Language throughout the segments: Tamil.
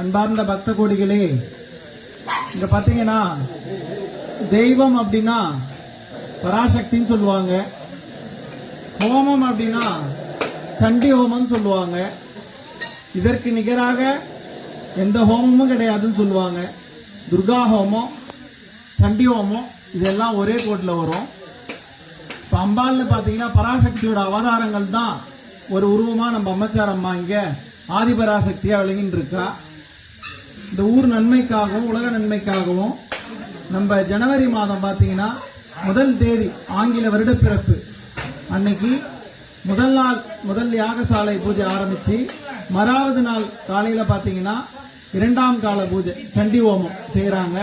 அன்பார்ந்த பக்த கோடிகளே இங்க பாத்தீங்கன்னா தெய்வம் அப்படின்னா பராசக்தின்னு சொல்லுவாங்க. ஹோமம் அப்படின்னா சண்டி ஹோமம் சொல்லுவாங்க. இதற்கு நிகராக எந்த ஹோமமும் கிடையாதுன்னு சொல்லுவாங்க. துர்கா ஹோமம் சண்டி ஹோமம் இதெல்லாம் ஒரே கோட்டில் வரும். இப்ப அம்பாள்னு பாத்தீங்கன்னா பராசக்தியோட அவதாரங்கள் தான் ஒரு உருவமா நம்ம அம்மச்சார் அம்மா இங்க ஆதிபராசக்தியா விளங்கிட்டு இருக்கா இந்த ஊர் நன்மைக்காகவும் உலக நன்மைக்காகவும் நம்ம ஜனவரி மாதம் பாத்தீங்கன்னா முதல் தேதி ஆங்கில வருடப்பிறப்பு. அன்னைக்கு முதல் நாள் முதல் யாகசாலை பூஜை ஆரம்பிச்சு மறாவது நாள் காலையில பாத்தீங்கன்னா இரண்டாம் கால பூஜை சண்டி ஹோமம் செய்யறாங்க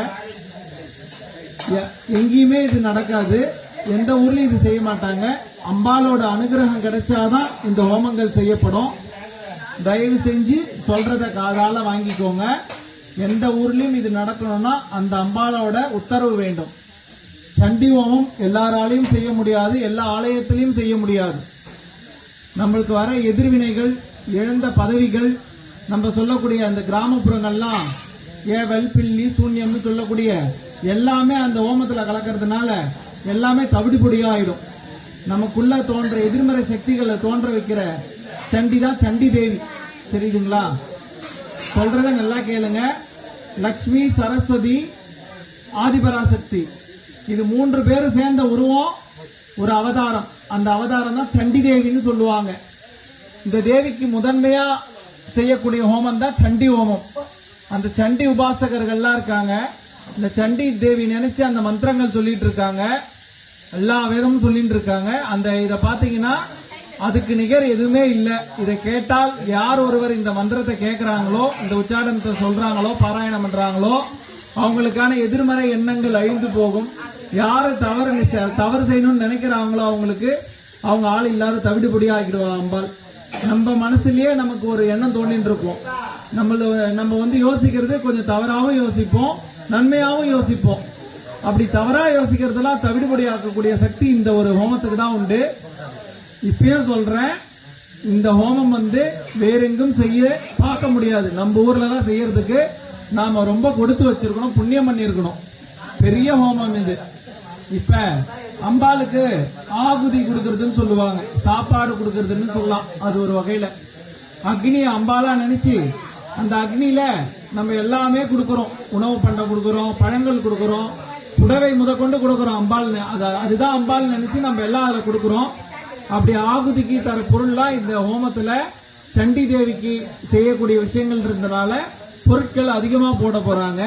எ- எங்கேயுமே இது நடக்காது. எந்த ஊர்லயும் இது செய்ய மாட்டாங்க. அம்பாலோட அனுகிரகம் கிடைச்சாதான் இந்த ஹோமங்கள் செய்யப்படும். தயவு செஞ்சு சொல்றத காதால வாங்கிக்கோங்க. எந்த ஊர்லயும் இது நடக்கணும்னா அந்த அம்பாலோட உத்தரவு வேண்டும். சண்டி ஹோமம் எல்லாராலையும் செய்ய முடியாது எல்லா ஆலயத்திலையும் செய்ய முடியாது. நம்மளுக்கு வர எதிர்வினைகள் இழந்த பதவிகள் நம்ம சொல்லக்கூடிய அந்த கிராமப்புறங்கள்லாம் ஏவல் பில்லி சூன்யம்னு சொல்லக்கூடிய எல்லாமே அந்த ஓமத்தில் கலக்கிறதுனால எல்லாமே தவிடுபொடியா ஆயிடும். நமக்குள்ள தோன்ற எதிர்மறை சக்திகளை தோன்ற வைக்கிற சண்டி தான் சண்டி தேவி தெரியுதுங்களா? சொல்றத நல்லா கேளுங்க. லக்ஷ்மி சரஸ்வதி ஆதிபராசக்தி. இது மூன்று பேரும் சேர்ந்த உருவம் ஒரு அவதாரம். அந்த அவதாரம் தான் சண்டி தேவின்னு சொல்லுவாங்க. இந்த தேவிக்கு முதன்மையா செய்யக்கூடிய ஹோமம் தான் சண்டி ஹோமம். அந்த சண்டி உபாசகர்கள்லாம் இருக்காங்க. இந்த சண்டி தேவி நினைச்சு அந்த மந்திரங்கள் சொல்லிட்டு இருக்காங்க. எல்லா வேதமும் சொல்லிட்டு இருக்காங்க. அந்த இதை பாத்தீங்கன்னா அதுக்கு நிகர் எதுவுமே இல்லை. இதை கேட்டால் யார் ஒருவர் இந்த மந்திரத்தை கேட்கிறாங்களோ இந்த உச்சாடனத்தை சொல்றாங்களோ பாராயணம் பண்றாங்களோ அவங்களுக்கான எதிர்மறை எண்ணங்கள் அழிந்து போகும். யாரு தவறு தவறு செய்யணும்னு நினைக்கிறாங்களோ அவங்களுக்கு அவங்க ஆள் இல்லாத தவிடுபடி ஆக்கிடுவா அம்பாள். நம்ம மனசுலயே நமக்கு ஒரு எண்ணம் தோண்டிட்டு இருக்கும் நம்மள நம்ம வந்து யோசிக்கிறது கொஞ்சம் தவறாகவும் யோசிப்போம் நன்மையாகவும் யோசிப்போம். அப்படி தவறா யோசிக்கிறதெல்லாம் தவிடுபடி ஆக்கக்கூடிய சக்தி இந்த ஒரு ஹோமத்துக்கு தான் உண்டு. இப்பயும் சொல்றேன் இந்த ஹோமம் வந்து வேறெங்கும் செய்ய பார்க்க முடியாது. நம்ம ஊர்ல தான் செய்யறதுக்கு நாம ரொம்ப கொடுத்து வச்சிருக்கணும் புண்ணியம் பண்ணியிருக்கணும். பெரிய ஹோமம் இது. இப்ப அம்பாளுக்கு ஆகுதி கொடுக்கறதுன்னு சொல்லுவாங்க. சாப்பாடு கொடுக்கறதுன்னு சொல்லலாம். அது ஒரு வகையில. அக்னி அம்பாலா நினைச்சு அந்த அக்னியில நம்ம எல்லாமே கொடுக்கறோம். உணவு பண்டம் கொடுக்கறோம் பழங்கள் கொடுக்கறோம் புடவை முதற்கொண்டு கொடுக்கறோம் அம்பாள்னு. அதுதான் அம்பாள் நினைச்சு நம்ம எல்லாம் அதுல கொடுக்கறோம். அப்படி ஆகுதிக்கு தர பொருள்லாம் இந்த ஹோமத்துல சண்டி தேவிக்கு செய்யக்கூடிய விஷயங்கள் இருந்தனால பொருட்கள் அதிகமா போட போறாங்க.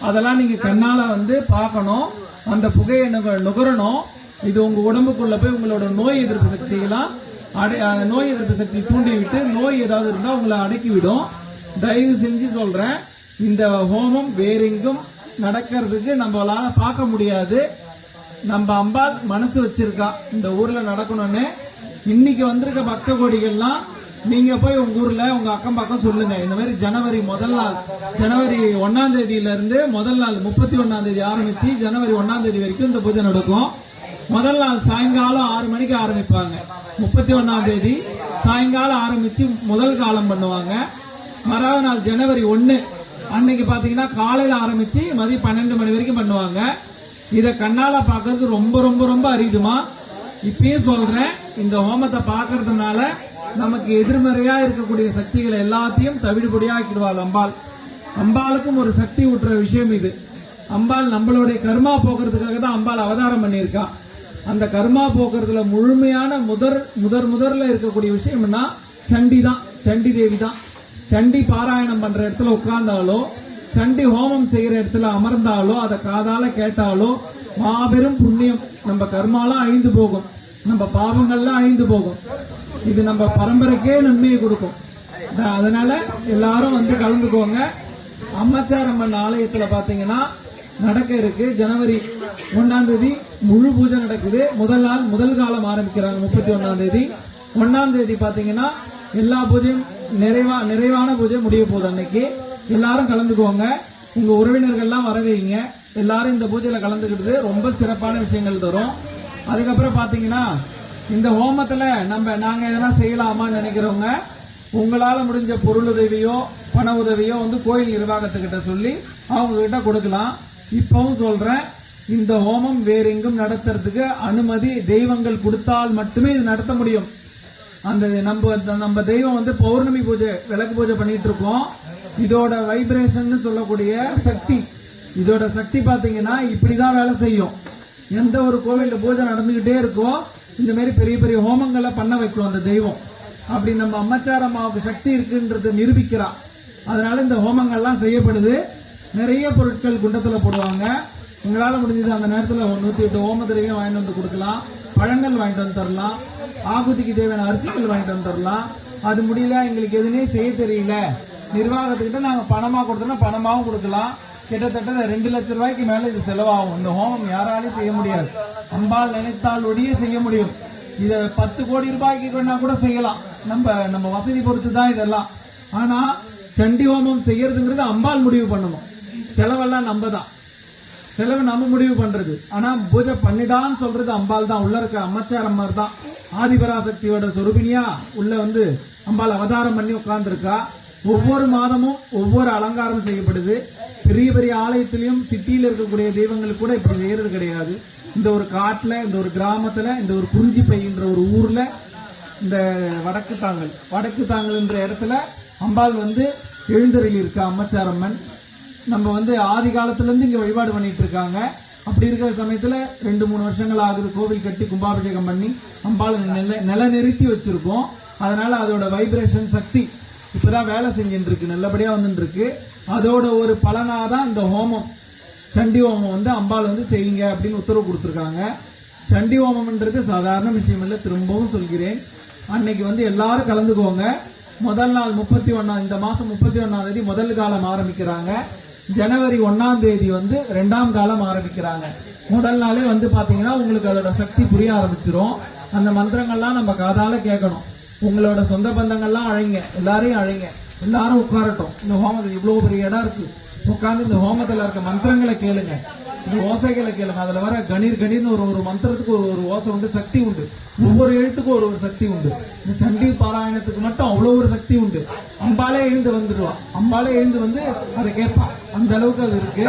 அதெல்லாம் நீங்க கண்ணால வந்து பார்க்கணும். அந்த புகையை நுக- நுகரணும். இது உங்க உடம்புக்குள்ள போய் உங்களோட நோய் எதிர்ப்பு சக்தியெல்லாம் அடை- நோய் எதிர்ப்பு சக்தி தூண்டி விட்டு நோய் ஏதாவது இருந்தா உங்களை அடக்கி விடும் தயவு செஞ்சு சொல்றேன். இந்த ஹோமம் வேறெங்கும் நடக்கிறதுக்கு நம்மளால பார்க்க முடியாது. நம்ம அம்பாள் மனசு வச்சிருக்கா. இந்த ஊர்ல நடக்கணும்னு. இன்னைக்கு வந்திருக்க பக்த கோடிகள்லாம் நீங்க போய் உங்க ஊர்ல உங்க அக்கம் பக்கம் சொல்லுங்க. இந்த மாதிரி ஜனவரி முதல் நாள் ஜனவரி ஒன்னாம் தேதியில இருந்து முதல் நாள் முப்பத்தி ஒன்னாம் தேதி ஆரம்பிச்சு ஜனவரி ஒன்னாம் தேதி வரைக்கும் இந்த பூஜை நடக்கும். முதல் நாள் சாயங்காலம் ஆறு மணிக்கு ஆரம்பிப்பாங்க. முப்பத்தி ஒன்னாம் தேதி சாயங்காலம் ஆரம்பிச்சு முதல் காலம் பண்ணுவாங்க. மறாவது நாள் ஜனவரி ஒன்னு அன்னைக்கு பாத்தீங்கன்னா காலையில ஆரம்பிச்சு மதியம் பன்னெண்டு மணி வரைக்கும் பண்ணுவாங்க. இதை கண்ணால பாக்குறது ரொம்ப ரொம்ப ரொம்ப அரிதுமா? இப்பயும் சொல்றேன் இந்த ஹோமத்தை பாக்குறதுனால நமக்கு எதிர்மறையா இருக்கக்கூடிய சக்திகளை எல்லாத்தையும் தவிடுபடியாக்கிடுவாள் அம்பாள். அம்பாளுக்கும் ஒரு சக்தி ஊட்டுற விஷயம் இது. அம்பாள் நம்மளுடைய கர்மா போக்குறதுக்காக தான் அம்பாள் அவதாரம் பண்ணியிருக்கா. அந்த கர்மா போக்குறதுல முழுமையான முதற் முதற் முதல்ல இருக்கக்கூடிய விஷயம்னா சண்டி தான் சண்டி தேவி தான் சண்டி பாராயணம் பண்ற இடத்துல உட்கார்ந்தாலோ சண்டி ஹோமம் செய்யற இடத்துல அமர்ந்தாலோ அதை காதால கேட்டாலோ மாபெரும் புண்ணியம். நம்ம கர்மாலாம் அழிந்து போகும். நம்ம பாவங்கள்லாம் அழிந்து போகும். இது நம்ம பரம்பரைக்கே நன்மையை கொடுக்கும். அதனால எல்லாரும் வந்து கலந்துக்கோங்க. அம்மச்சாரம்மன் ஆலயத்துல பாத்தீங்கன்னா நடக்க இருக்கு. ஜனவரி ஒன்னாம் தேதி முழு பூஜை நடக்குது. முதல் நாள் முதல் காலம் ஆரம்பிக்கிறாங்க முப்பத்தி ஒன்னாம் தேதி. ஒன்னாம் தேதி பாத்தீங்கன்னா எல்லா பூஜையும் நிறைவா நிறைவான பூஜை முடிய போகுது அன்னைக்கு. எல்லாரும் கலந்துக்கோங்க. உங்க உறவினர்கள்லாம் வரவைங்க எல்லாரும் இந்த பூஜையில கலந்துக்கிட்டு ரொம்ப சிறப்பான விஷயங்கள் தரும். அதுக்கப்புறம் பாத்தீங்கன்னா இந்த ஹோமத்துல நம்ம நாங்க எதனா செய்யலாமான்னு நினைக்கிறவங்க உங்களால முடிஞ்ச பொருள் உதவியோ பண உதவியோ வந்து கோயில் நிர்வாகத்துக்கிட்ட சொல்லி அவங்க கிட்ட கொடுக்கலாம். இப்பவும் சொல்றேன் இந்த ஹோமம் வேற எங்கும் நடத்துறதுக்கு அனுமதி தெய்வங்கள் கொடுத்தால் மட்டுமே இது நடத்த முடியும். அந்த நம்ம நம்ம தெய்வம் வந்து பௌர்ணமி பூஜை விளக்கு பூஜை பண்ணிட்டு இருக்கோம் இதோட வைப்ரேஷன் சொல்லக்கூடிய சக்தி. இதோட சக்தி பாத்தீங்கன்னா இப்படிதான் வேலை செய்யும். எந்த ஒரு கோவில்ல பூஜை நடந்துகிட்டே இருக்கோ இந்த மாதிரி பெரிய பெரிய ஹோமங்களை பண்ண வைக்கும் அந்த தெய்வம். அப்படி நம்ம அம்மச்சார் அம்மாவுக்கு சக்தி இருக்குன்றத நிரூபிக்கிறான் அதனால இந்த ஹோமங்கள்லாம் செய்யப்படுது. நிறைய பொருட்கள் குண்டத்தில் போடுவாங்க. உங்களால் முடிஞ்சது அந்த நேரத்தில் ஒரு நூற்றி எட்டு ஓம திரவியம் வாங்கிட்டு வந்து கொடுக்கலாம். பழங்கள் வாங்கிட்டு வந்து தரலாம். ஆகுதிக்கு தேவையான அரிசிகள் வாங்கிட்டு வந்து தரலாம். அது முடியல எங்களுக்கு எதுவுமே செய்ய தெரியல. நிர்வாகத்துக்கிட்ட நாங்கள் பணமாக கொடுத்தோம்னா பணமாகவும் கொடுக்கலாம். கிட்டத்தட்ட ரெண்டு லட்சம் ரூபாய்க்கு மேலே இது செலவாகும். இந்த ஹோமம் யாராலையும் செய்ய முடியாது. அம்பாள் நினைத்தால் ஒழிய செய்ய முடியும். இதை பத்து கோடி ரூபாய்க்கு கொண்டா கூட செய்யலாம். நம்ம நம்ம வசதி பொறுத்து தான் இதெல்லாம். ஆனால் சண்டி ஹோமம் செய்யறதுங்கிறது அம்பாள் முடிவு பண்ணணும். செலவெல்லாம் நம்ம தான் செலவு நம்ம முடிவு பண்றது. ஆனா பூஜை பண்ணிடான்னு சொல்றது அம்பாள் தான். உள்ள இருக்க அம்மச்சார் அம்மார் தான். ஆதிபராசக்தியோட சொருபினியா உள்ள வந்து அம்பாள் அவதாரம் பண்ணி உட்கார்ந்துருக்கா. ஒவ்வொரு மாதமும் ஒவ்வொரு அலங்காரம் செய்யப்படுது. பெரிய பெரிய ஆலயத்திலையும் சிட்டியில இருக்கக்கூடிய தெய்வங்களுக்கு கூட இப்படி செய்யறது கிடையாது. இந்த ஒரு காட்டுல இந்த ஒரு கிராமத்துல இந்த ஒரு குறிஞ்சி பையின்ற ஒரு ஊர்ல இந்த வடக்கு தாங்கல். வடக்கு தாங்கல் என்ற இடத்துல அம்பாள் வந்து எழுந்தருளி இருக்கா அம்மச்சாரம்மன் நம்ம வந்து ஆதி காலத்துலேருந்து இங்கே வழிபாடு பண்ணிட்டு இருக்காங்க. அப்படி இருக்கிற சமயத்தில் ரெண்டு மூணு வருஷங்கள் ஆகுது கோவில் கட்டி கும்பாபிஷேகம் பண்ணி அம்பாள் நில நிலநிறுத்தி வச்சுருக்கோம் அதனால் அதோட வைப்ரேஷன் சக்தி இப்பதான் வேலை செஞ்சுட்டு இருக்கு நல்லபடியாக வந்துட்டுருக்கு அதோட ஒரு பலனாதான் இந்த ஹோமம். சண்டி ஹோமம் வந்து அம்பாள் வந்து செய்யுங்க அப்படின்னு உத்தரவு கொடுத்துருக்காங்க. சண்டி ஹோமம்ன்றது சாதாரண விஷயம் இல்லை திரும்பவும் சொல்கிறேன். அன்னைக்கு வந்து எல்லாரும் கலந்துக்கோங்க. முதல் நாள் முப்பத்தி ஒன்னாம் இந்த மாசம் முப்பத்தி ஒன்னாம் தேதி முதல் காலம் ஆரம்பிக்கிறாங்க. ஜனவரி ஒன்னாம் தேதி வந்து ரெண்டாம் காலம் ஆரம்பிக்கிறாங்க. முதல் நாளே வந்து பாத்தீங்கன்னா உங்களுக்கு அதோட சக்தி புரிய ஆரம்பிச்சிடும் அந்த மந்திரங்கள்லாம் நம்ம காதால கேட்கணும். உங்களோட சொந்த பந்தங்கள்லாம் அழைங்க. எல்லாரையும் அழைங்க. எல்லாரும் உட்காரட்டும். இந்த ஹோமத்தில் இவ்வளவு பெரிய இடம் இருக்கு. உட்கார்ந்து இந்த ஹோமத்துல இருக்க மந்திரங்களை கேளுங்க. ஓசைகளை கேளுங்க அதுல வர கணீர் கணீர்னு ஒரு ஒரு மந்திரத்துக்கு ஒரு ஒரு ஓசை உண்டு சக்தி உண்டு. ஒவ்வொரு எழுத்துக்கும் ஒரு ஒரு சக்தி உண்டு. இந்த சண்டி பாராயணத்துக்கு மட்டும் அவ்வளவு ஒரு சக்தி உண்டு. அம்பாலே எழுந்து வந்துடுவா அம்பாலே எழுந்து வந்து அதை கேட்பா. அந்த அளவுக்கு அது இருக்கு.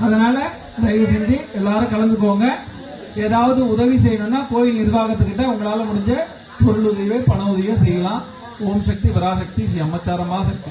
அதனால தயவு செஞ்சு எல்லாரும் கலந்துக்கோங்க. ஏதாவது உதவி செய்யணும்னா கோயில் நிர்வாகத்துக்கிட்ட உங்களால முடிஞ்ச பொருள் உதவியோ பண உதவியோ செய்யலாம். ஓம் சக்தி வராசக்தி ஸ்ரீ அம்மச்சாரமா சக்தி